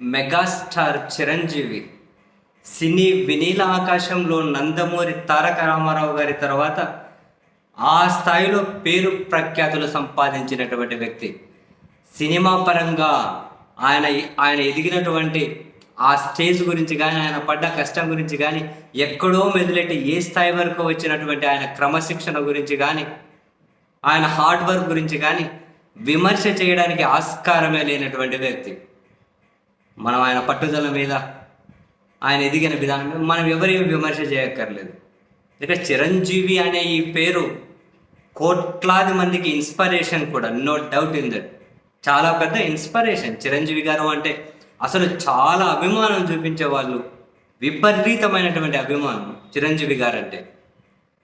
Megastar Chiranjeevi సినీ వినీల ఆకాశంలో నందమూరి తారక రామారావు గారి తర్వాత ఆ స్థాయిలో పేరు ప్రఖ్యాతులు సంపాదించినటువంటి వ్యక్తి. సినిమా పరంగా ఆయన ఆయన ఎదిగినటువంటి ఆ స్టేజ్ గురించి కానీ ఆయన పడ్డ కష్టం గురించి కానీ ఎక్కడో మెదిలెట్టి ఏ స్థాయి వరకు వచ్చినటువంటి ఆయన క్రమశిక్షణ గురించి కానీ ఆయన హార్డ్ వర్క్ గురించి కానీ విమర్శ చేయడానికి ఆస్కారమే లేనటువంటి వ్యక్తి. మనం ఆయన పట్టుదల మీద ఆయన ఎదిగిన విధానం మీద మనం ఎవరి విమర్శ చేయక్కర్లేదు. ఇక చిరంజీవి అనే ఈ పేరు కోట్లాది మందికి ఇన్స్పిరేషన్ కూడా నో డౌట్ ఇన్ దట్ చాలా పెద్ద ఇన్స్పిరేషన్. చిరంజీవి గారు అంటే అసలు చాలా అభిమానం చూపించే వాళ్ళు విపరీతమైనటువంటి అభిమానం చిరంజీవి గారు అంటే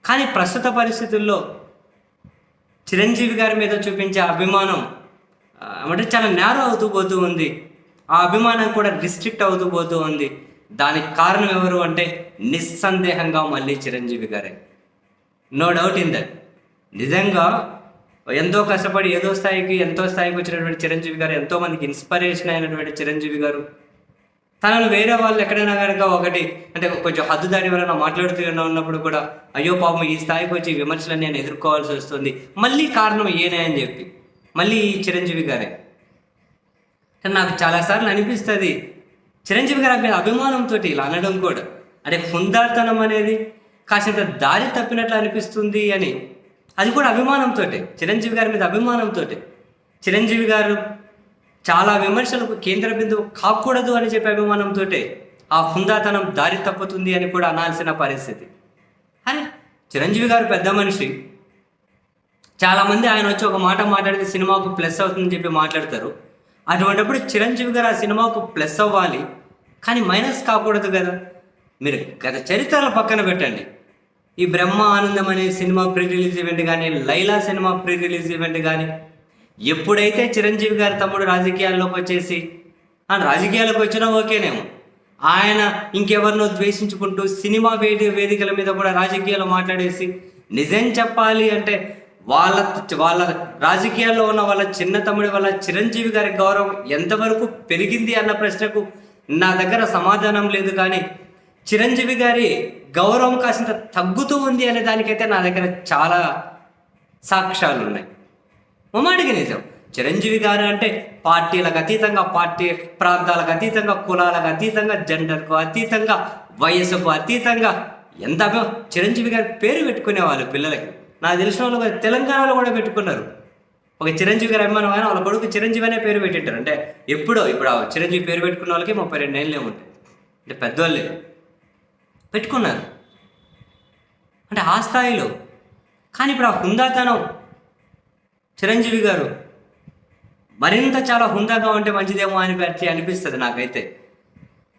కానీ ప్రస్తుత పరిస్థితుల్లో చిరంజీవి గారి మీద చూపించే అభిమానం అంటే చాలా నేరో అవుతూ పోతూ ఉంది. ఆ అభిమానం కూడా డిస్ట్రిక్ట్ అవుతూ పోతూ ఉంది. దానికి కారణం ఎవరు అంటే నిస్సందేహంగా మళ్ళీ చిరంజీవి గారే. నో డౌట్ ఇన్ దట్ నిజంగా ఎంతో కష్టపడి ఏదో స్థాయికి ఎంతో స్థాయికి వచ్చినటువంటి చిరంజీవి గారు ఎంతో మందికి ఇన్స్పిరేషన్ అయినటువంటి చిరంజీవి గారు. తనను వేరే వాళ్ళు ఎక్కడైనా కనుక ఒకటి అంటే కొంచెం హద్దు దాడి వలన మాట్లాడుతూ ఉన్నప్పుడు కూడా అయ్యో పాపం ఈ స్థాయికి వచ్చి ఈ విమర్శలను నేను ఎదుర్కోవాల్సి వస్తుంది. మళ్ళీ కారణం ఏనే అని చెప్పి. మళ్ళీ ఈ చిరంజీవి గారే. కానీ నాకు చాలాసార్లు అనిపిస్తుంది. చిరంజీవి గారి మీద అభిమానంతో ఇలా అనడం కూడా. అంటే హుందాతనం అనేది కాసేంత దారి తప్పినట్లు అనిపిస్తుంది అని. అది కూడా అభిమానంతో చిరంజీవి గారి మీద అభిమానంతో చిరంజీవి గారు చాలా విమర్శలకు కేంద్ర బిందువు కాకూడదు అని చెప్పే అభిమానంతో ఆ హుందాతనం దారి తప్పుతుంది అని కూడా అనాల్సిన పరిస్థితి. అరే చిరంజీవి గారు పెద్ద మనిషి. చాలామంది ఆయన వచ్చి ఒక మాట మాట్లాడితే సినిమాకు ప్లస్ అవుతుందని చెప్పి మాట్లాడతారు. అటువంటిప్పుడు చిరంజీవి గారు ఆ సినిమాకు ప్లస్ అవ్వాలి. కానీ మైనస్ కాకూడదు కదా. మీరు గత చరిత్రల పక్కన పెట్టండి. ఈ బ్రహ్మ ఆనందం అనే సినిమా ప్రీ రిలీజ్ ఈవెంట్ కానీ Laila cinema pre release event కానీ ఎప్పుడైతే చిరంజీవి గారి తమ్ముడు రాజకీయాల్లోకి వచ్చేసి ఆ రాజకీయాలకు వచ్చినా ఓకేనేమో. ఆయన ఇంకెవరినో ద్వేషించుకుంటూ సినిమా వేది వేదికల మీద కూడా రాజకీయాలు మాట్లాడేసి నిజం చెప్పాలి అంటే వాళ్ళ వాళ్ళ రాజకీయాల్లో ఉన్న వాళ్ళ చిన్న తమ్ముడి వల్ల చిరంజీవి గారి గౌరవం ఎంతవరకు పెరిగింది అన్న ప్రశ్నకు నా దగ్గర సమాధానం లేదు కానీ చిరంజీవి గారి గౌరవం కాసింత తగ్గుతూ ఉంది అనే దానికైతే నా దగ్గర చాలా సాక్ష్యాలు ఉన్నాయి. ఉమ్మడికి నిజం చిరంజీవి గారు అంటే పార్టీలకు అతీతంగా పార్టీ ప్రాంతాలకు అతీతంగా కులాలకు అతీతంగా జెండర్కు అతీతంగా వయసుకు అతీతంగా ఎంత చిరంజీవి గారి పేరు పెట్టుకునేవాళ్ళు పిల్లలకి. నాకు తెలిసిన వాళ్ళు తెలంగాణలో కూడా పెట్టుకున్నారు. ఒక చిరంజీవి గారు అభిమానం అయినా వాళ్ళ కొడుకు చిరంజీవి అనే పేరు పెట్టింటారు. అంటే ఎప్పుడో ఇప్పుడు ఆ చిరంజీవి పేరు పెట్టుకున్న వాళ్ళకి ముప్పై రెండు ఏళ్ళు ఏముంటాయి అంటే పెద్దవాళ్ళే పెట్టుకున్నారు. అంటే ఆ స్థాయిలో. కానీ ఇప్పుడు ఆ హుందాతనం చిరంజీవి గారు మరింత చాలా హుందాగా ఉంటే మంచిదేమో అని పెట్టి అనిపిస్తుంది నాకైతే.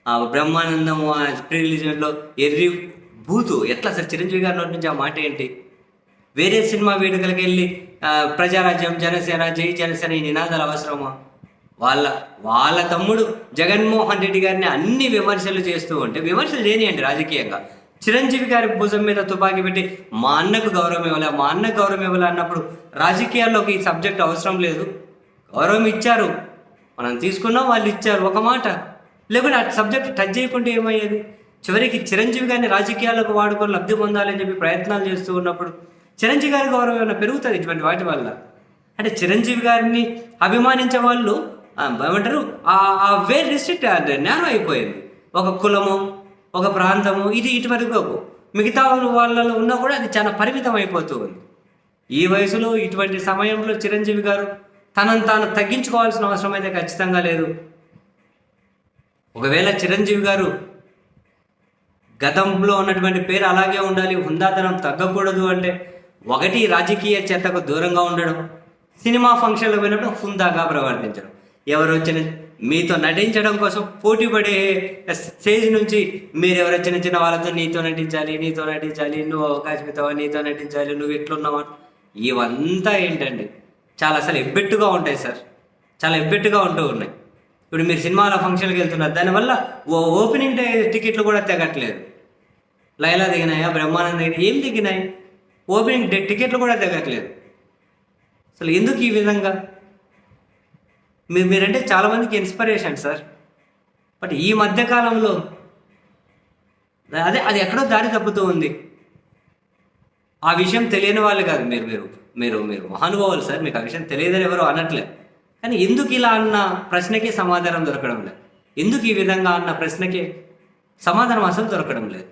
ఆ బ్రహ్మానందము ఆ ప్రీ రిలీజన్లో ఎర్రి బూతు ఎట్లా సార్ చిరంజీవి గారి నోటి నుంచి ఆ మాట ఏంటి? వేరే సినిమా వేడుకలకు వెళ్ళి ప్రజారాజ్యం జనసేన జై జనసేన ఈ నినాదాలు అవసరమా? వాళ్ళ వాళ్ళ తమ్ముడు జగన్మోహన్ రెడ్డి గారిని అన్ని విమర్శలు చేస్తూ ఉంటే విమర్శలు చేయనియండి రాజకీయంగా. చిరంజీవి గారి భుజం మీద తుపాకీ పెట్టి మా అన్నకు గౌరవం ఇవ్వాలి మా అన్నకు గౌరవం ఇవ్వాలి అన్నప్పుడు రాజకీయాల్లోకి ఈ సబ్జెక్ట్ అవసరం లేదు. గౌరవం ఇచ్చారు. మనం తీసుకున్నాం వాళ్ళు ఇచ్చారు. ఒక మాట. లేకుంటే ఆ సబ్జెక్ట్ టచ్ చేయకుంటే ఏమయ్యేది? చివరికి చిరంజీవి గారిని రాజకీయాలకు వాడుకొని లబ్ధి పొందాలని చెప్పి ప్రయత్నాలు చేస్తూ ఉన్నప్పుడు చిరంజీవి గారి గౌరవం ఏమైనా పెరుగుతుంది ఇటువంటి వాటి వల్ల? అంటే చిరంజీవి గారిని అభిమానించే వాళ్ళు ఏమంటారు? ఆ ఆ వే రిస్ట్రిక్ట్ నేరం అయిపోయింది. ఒక కులము ఒక ప్రాంతము ఇది ఇటువరకు మిగతా వాళ్ళలో ఉన్నా కూడా అది చాలా పరిమితం అయిపోతూ ఉంది. ఈ వయసులో ఇటువంటి సమయంలో చిరంజీవి గారు తనను తాను తగ్గించుకోవాల్సిన అవసరం అయితే ఖచ్చితంగా లేదు. ఒకవేళ చిరంజీవి గారు గతంలో ఉన్నటువంటి పేరు అలాగే ఉండాలి హుందాతనం తగ్గకూడదు అంటే ఒకటి రాజకీయ చెత్తకు దూరంగా ఉండడం సినిమా ఫంక్షన్లకు పోయినప్పుడు హుందాగా ప్రవర్తించడం. ఎవరు వచ్చిన మీతో నటించడం కోసం పోటీ పడే స్టేజ్ నుంచి మీరు ఎవరు చిన్న చిన్న వాళ్ళతో నీతో నటించాలి నీతో నటించాలి నువ్వు అవకాశం ఇస్తావా నీతో నటించాలి నువ్వు ఎట్లున్నావా? ఇవంతా ఏంటండి? చాలా అసలు ఎబ్బెట్టుగా ఉంటాయి సార్. చాలా ఎబ్బెట్టుగా ఉంటూ ఉన్నాయి. ఇప్పుడు మీరు సినిమాల ఫంక్షన్కి వెళ్తున్నారు దానివల్ల ఓ ఓపెనింగ్ టికెట్లు కూడా తెగట్లేదు. లైలా దిగినాయా బ్రహ్మానంద దిగినాయి ఏం దిగినాయి? ఓపెనింగ్ డే టికెట్లు కూడా తెగట్లేదు అసలు ఎందుకు ఈ విధంగా? మీరు మీరంటే చాలామందికి ఇన్స్పిరేషన్ సార్. బట్ ఈ మధ్యకాలంలో అదే అది ఎక్కడో దారి తప్పుతూ ఉంది. ఆ విషయం తెలియని వాళ్ళు కాదు మీరు మీరు మీరు మీరు మహానుభావులు సార్ మీకు ఆ విషయం తెలియదని ఎవరు అనట్లే. కానీ ఎందుకు ఇలా అన్న ప్రశ్నకి సమాధానం దొరకడం లేదు. ఎందుకు ఈ విధంగా అన్న ప్రశ్నకి సమాధానం అసలు దొరకడం లేదు.